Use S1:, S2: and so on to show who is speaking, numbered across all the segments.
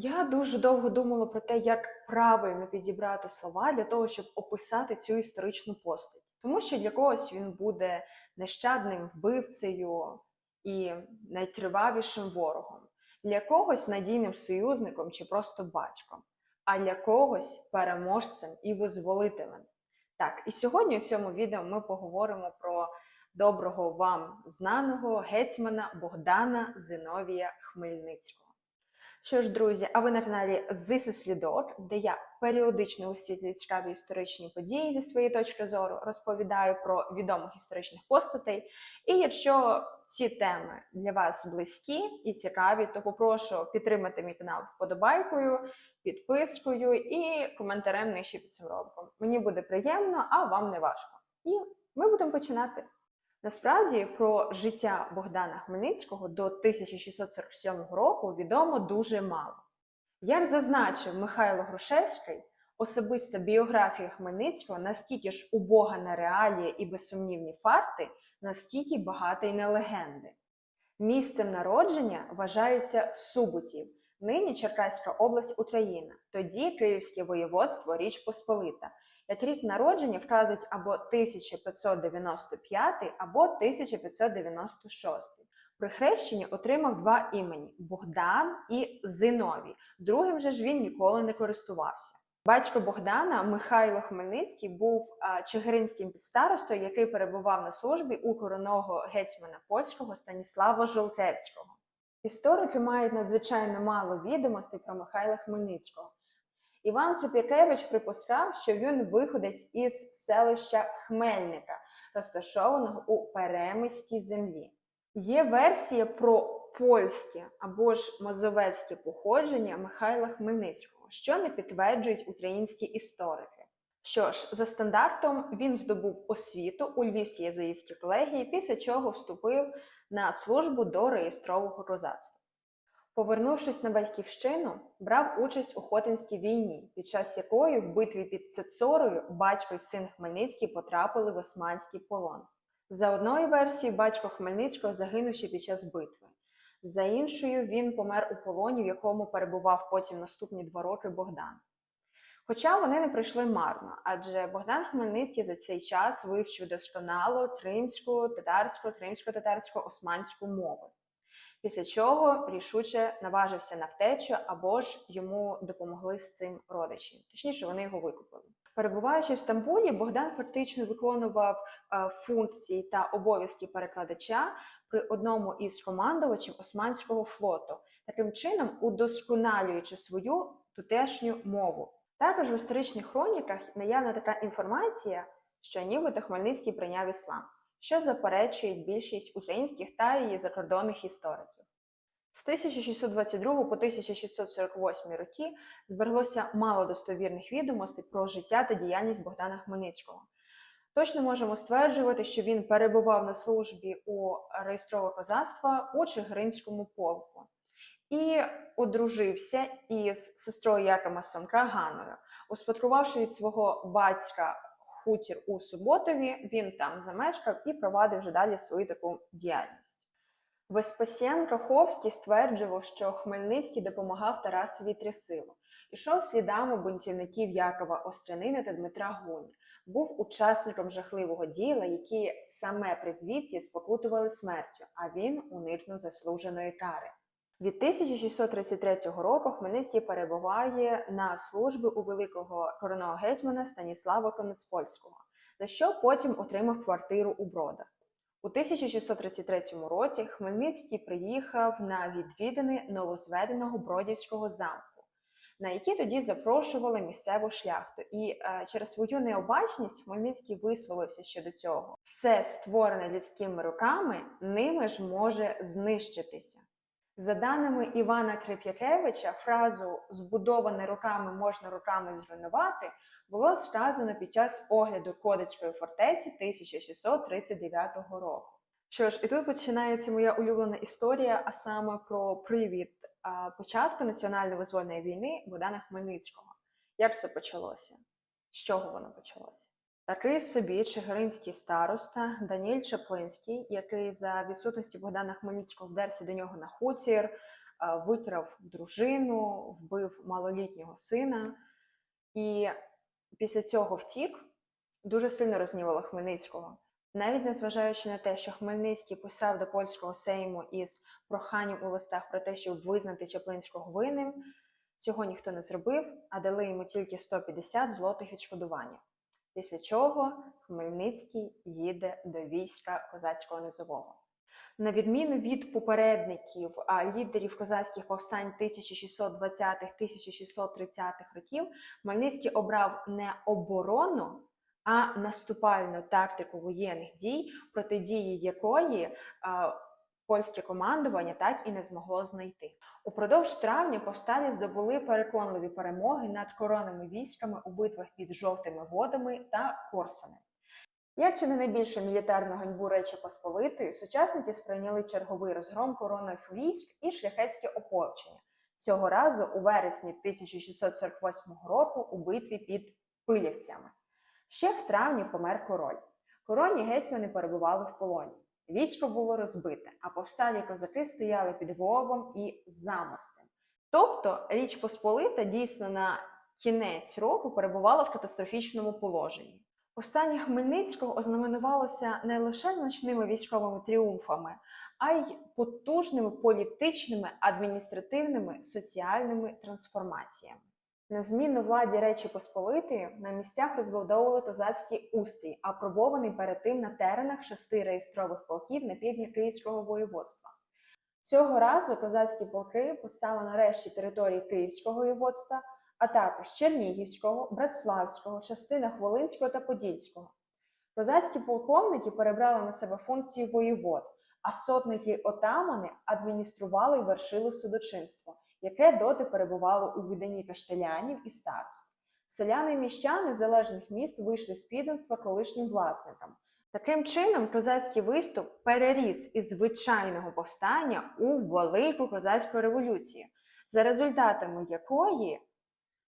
S1: Я дуже довго думала про те, як правильно підібрати слова для того, щоб описати цю історичну постать. Тому що для когось він буде нещадним вбивцею і найтривавішим ворогом, для когось надійним союзником чи просто батьком, а для когось переможцем і визволителем. Так, і сьогодні у цьому відео ми поговоримо про доброго вам знаного гетьмана Богдана Зиновія Хмельницького. Що ж, друзі, а ви на каналі This is Людор, де я періодично висвітлюю цікаві історичні події зі своєї точки зору, розповідаю про відомих історичних постатей. І якщо ці теми для вас близькі і цікаві, то попрошу підтримати мій канал вподобайкою, підпискою і коментарем нижче під цим роликом. Мені буде приємно, а вам не важко. І ми будемо починати. Насправді про життя Богдана Хмельницького до 1647 року відомо дуже мало. Як зазначив Михайло Грушевський, особиста біографія Хмельницького настільки ж убога на реалії і безсумнівні факти, настільки багата й на легенди. Місцем народження вважається Суботів, нині Черкаська область Україна, тоді Київське воєводство Річ Посполита. Як рік народження вказують або 1595, або 1596. При хрещенні отримав два імені Богдан і Зиновій. Другим же ж він ніколи не користувався. Батько Богдана Михайло Хмельницький був чигиринським підстаростою, який перебував на службі у короного гетьмана польського Станіслава Жолкевського. Історики мають надзвичайно мало відомостей про Михайла Хмельницького. Іван Трип'якевич припускав, що він виходець із селища Хмельника, розташованого у перемиській землі. Є версія про польське або ж мазовецьке походження Михайла Хмельницького, що не підтверджують українські історики. Що ж, за стандартом він здобув освіту у Львівській єзуїтській колегії, після чого вступив на службу до реєстрового козацтва. Повернувшись на батьківщину, брав участь у Хотинській війні, під час якої в битві під Цецорою батько й син Хмельницький потрапили в османський полон. За одною версією, батько Хмельницького загинув ще під час битви. За іншою, він помер у полоні, в якому перебував потім наступні два роки Богдан. Хоча вони не пройшли марно, адже Богдан Хмельницький за цей час вивчив досконало кримську, татарську, кримсько-татарську, османську мови. Після чого рішуче наважився на втечу або ж йому допомогли з цим родичі. Точніше, вони його викупили. Перебуваючи в Стамбулі, Богдан фактично виконував е, функції та обов'язки перекладача при одному із командувачів Османського флоту, таким чином удосконалюючи свою тутешню мову. Також в історичних хроніках наявна така інформація, що нібито Хмельницький прийняв іслам що заперечують більшість українських та її закордонних істориків. З 1622 по 1648 роки збереглося мало достовірних відомостей про життя та діяльність Богдана Хмельницького. Точно можемо стверджувати, що він перебував на службі у реєстрового козацтва у Чигиринському полку і одружився із сестрою Якима Самка Ганною, успадкувавши від свого батька хутір у Суботові, він там замешкав і провадив вже далі свою таку діяльність. Веспасіян Краховський стверджував, що Хмельницький допомагав Тарасові Трясилу, ішов слідами бунтівників Якова Острянина та Дмитра Гуні, був учасником жахливого діла, які саме при звідці спокутували смертю, а він уникнув заслуженої кари. Від 1633 року Хмельницький перебуває на службі у великого короного гетьмана Станіслава Конецпольського, за що потім отримав квартиру у Бродах. У 1633 році Хмельницький приїхав на відвідини новозведеного Бродівського замку, на які тоді запрошували місцеву шляхту. І е, через свою необачність Хмельницький висловився щодо цього: все створене людськими руками, ними ж може знищитися. За даними Івана Крип'якевича, фразу збудоване руками можна руками зруйнувати було сказано під час огляду Кодицької фортеці 1639 року. Що ж, і тут починається моя улюблена історія, а саме про привід початку національно-визвольної війни Богдана Хмельницького. Як все почалося? З чого воно почалося? Такий собі чигиринський староста Даніель Чаплинський, який за відсутності Богдана Хмельницького вдерся до нього на хутір, витирав дружину, вбив малолітнього сина. І після цього втік дуже сильно рознівало Хмельницького. Навіть незважаючи на те, що Хмельницький писав до польського сейму із проханням у листах про те, щоб визнати Чаплинського винним, цього ніхто не зробив, а дали йому тільки 150 злотих відшкодування. Після чого Хмельницький їде до війська козацького низового. На відміну від попередників лідерів козацьких повстань 1620-1630-х років, Хмельницький обрав не оборону, а наступальну тактику воєнних дій, протидії якої польське командування так і не змогло знайти. Упродовж травня повстані здобули переконливі перемоги над коронними військами у битвах під жовтими водами та Корсами. Як чи не найбільшу мілітарну ганьбу Речі Посполитої, сучасники сприйняли черговий розгром коронних військ і шляхетське ополчення. Цього разу у вересні 1648 року у битві під Пилівцями. Ще в травні помер король. Коронні гетьмани перебували в полоні. Військо було розбите, а повсталі козаки стояли під Вовом і Замостем. Тобто Річ Посполита дійсно на кінець року перебувала в катастрофічному положенні. Повстання Хмельницького ознаменувалося не лише значними військовими тріумфами, а й потужними політичними, адміністративними, соціальними трансформаціями. На зміну владі Речі Посполитої на місцях розбудовували козацький устрій, апробований перед тим на теренах шести реєстрових полків на півдні Київського воєводства. Цього разу козацькі полки поставили нарешті території Київського воєводства, а також Чернігівського, Братславського, частинах Волинського та Подільського. Козацькі полковники перебрали на себе функції воєвод, а сотники отамани адміністрували і вершили судочинство, яке доти перебувало у відданні каштелянів і старост. Селяни і міщани залежних міст вийшли з підданства колишнім власникам. Таким чином, козацький виступ переріс із звичайного повстання у велику козацьку революцію, за результатами якої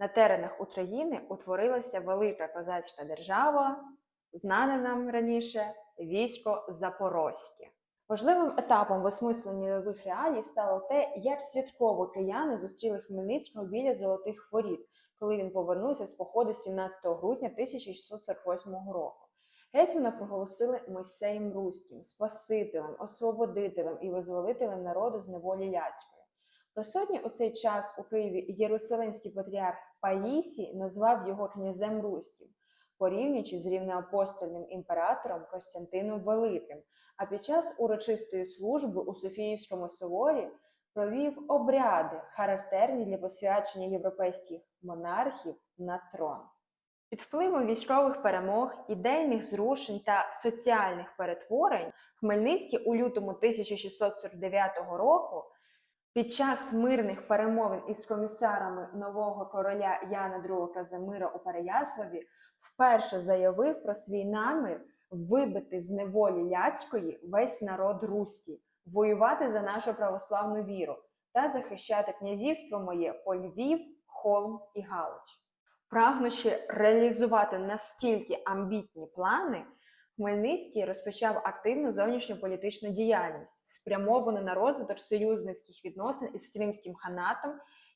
S1: на теренах України утворилася велика козацька держава, знане нам раніше військо Запорозьке. Важливим етапом в осмисленні нових реалій стало те, як святково кияни зустріли Хмельницького біля золотих воріт, коли він повернувся з походу 17 грудня 1648 року. Гетьмана проголосили Мойсеєм Руським, Спасителем, освободителем і визволителем народу з неволі ляцької. Присутній у цей час у Києві Єрусалимський патріарх Паїсій назвав його князем Руським, порівнюючи з рівноапостольним імператором Костянтином Великим, а під час урочистої служби у Софіївському соборі провів обряди, характерні для посвячення європейських монархів на трон. Під впливом військових перемог, ідейних зрушень та соціальних перетворень Хмельницький у лютому 1649 року під час мирних перемовин із комісарами нового короля Яна II Казимира у Переяславі вперше заявив про свій намір вибити з неволі ляцької весь народ руський, воювати за нашу православну віру та захищати князівство моє по Львів, Холм і Галич. Прагнучи реалізувати настільки амбітні плани, Хмельницький розпочав активну зовнішньополітичну діяльність, спрямовану на розвиток союзницьких відносин із Кримським ханатом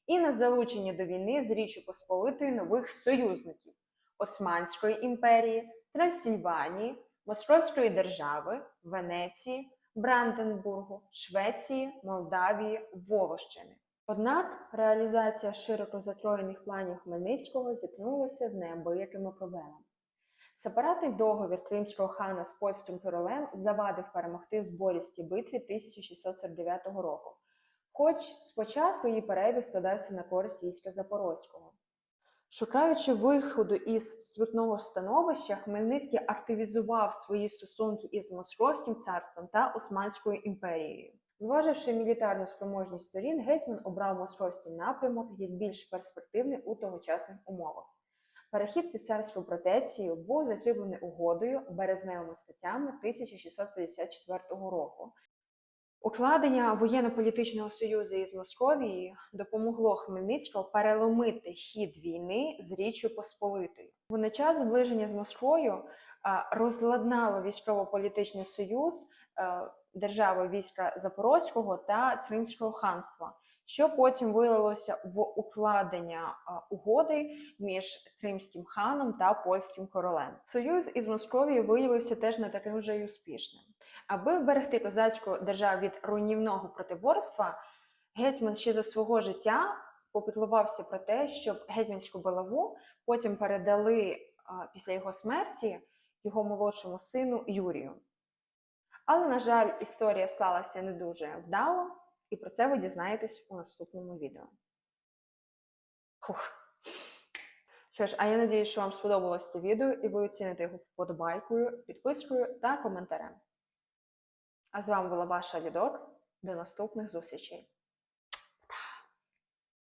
S1: і на залучення до війни з Річчю Посполитою нових союзників Османської імперії, Трансильванії, Московської держави, Венеції, Бранденбургу, Швеції, Молдавії, Волощини. Однак реалізація широко затроєних планів Хмельницького зіткнулася з неабиякими проблемами. Сепаратний договір кримського хана з польським королем завадив перемогти в зборістій битві 1649 року, хоч спочатку її перебіг складався на користь війська Запорозького. Шукаючи виходу із скрутного становища, Хмельницький активізував свої стосунки із Московським царством та Османською імперією. Зваживши мілітарну спроможність сторін, гетьман обрав московський напрямок як більш перспективний у тогочасних умовах. Перехід під царську протецію був закріплений угодою березневими статтями 1654 року. Укладення воєнно-політичного союзу із Московією допомогло Хмельницького переломити хід війни з Річчю Посполитою. Водночас зближення з Москвою розладнало військово-політичний союз держави війська Запорозького та Кримського ханства, що потім вилилося в укладення угоди між кримським ханом та польським королем. Союз із Московією виявився теж не таким вже й успішним. Аби вберегти козацьку державу від руйнівного протиборства, гетьман ще за свого життя попіклувався про те, щоб гетьманську булаву потім передали після його смерті його молодшому сину Юрію. Але, на жаль, історія склалася не дуже вдало, і про це ви дізнаєтесь у наступному відео. Фух. Що ж, а я сподіваюся, що вам сподобалось це відео і ви оціните його вподобайкою, підпискою та коментарем. А з вами була ваша Лідор. До наступних зустрічей!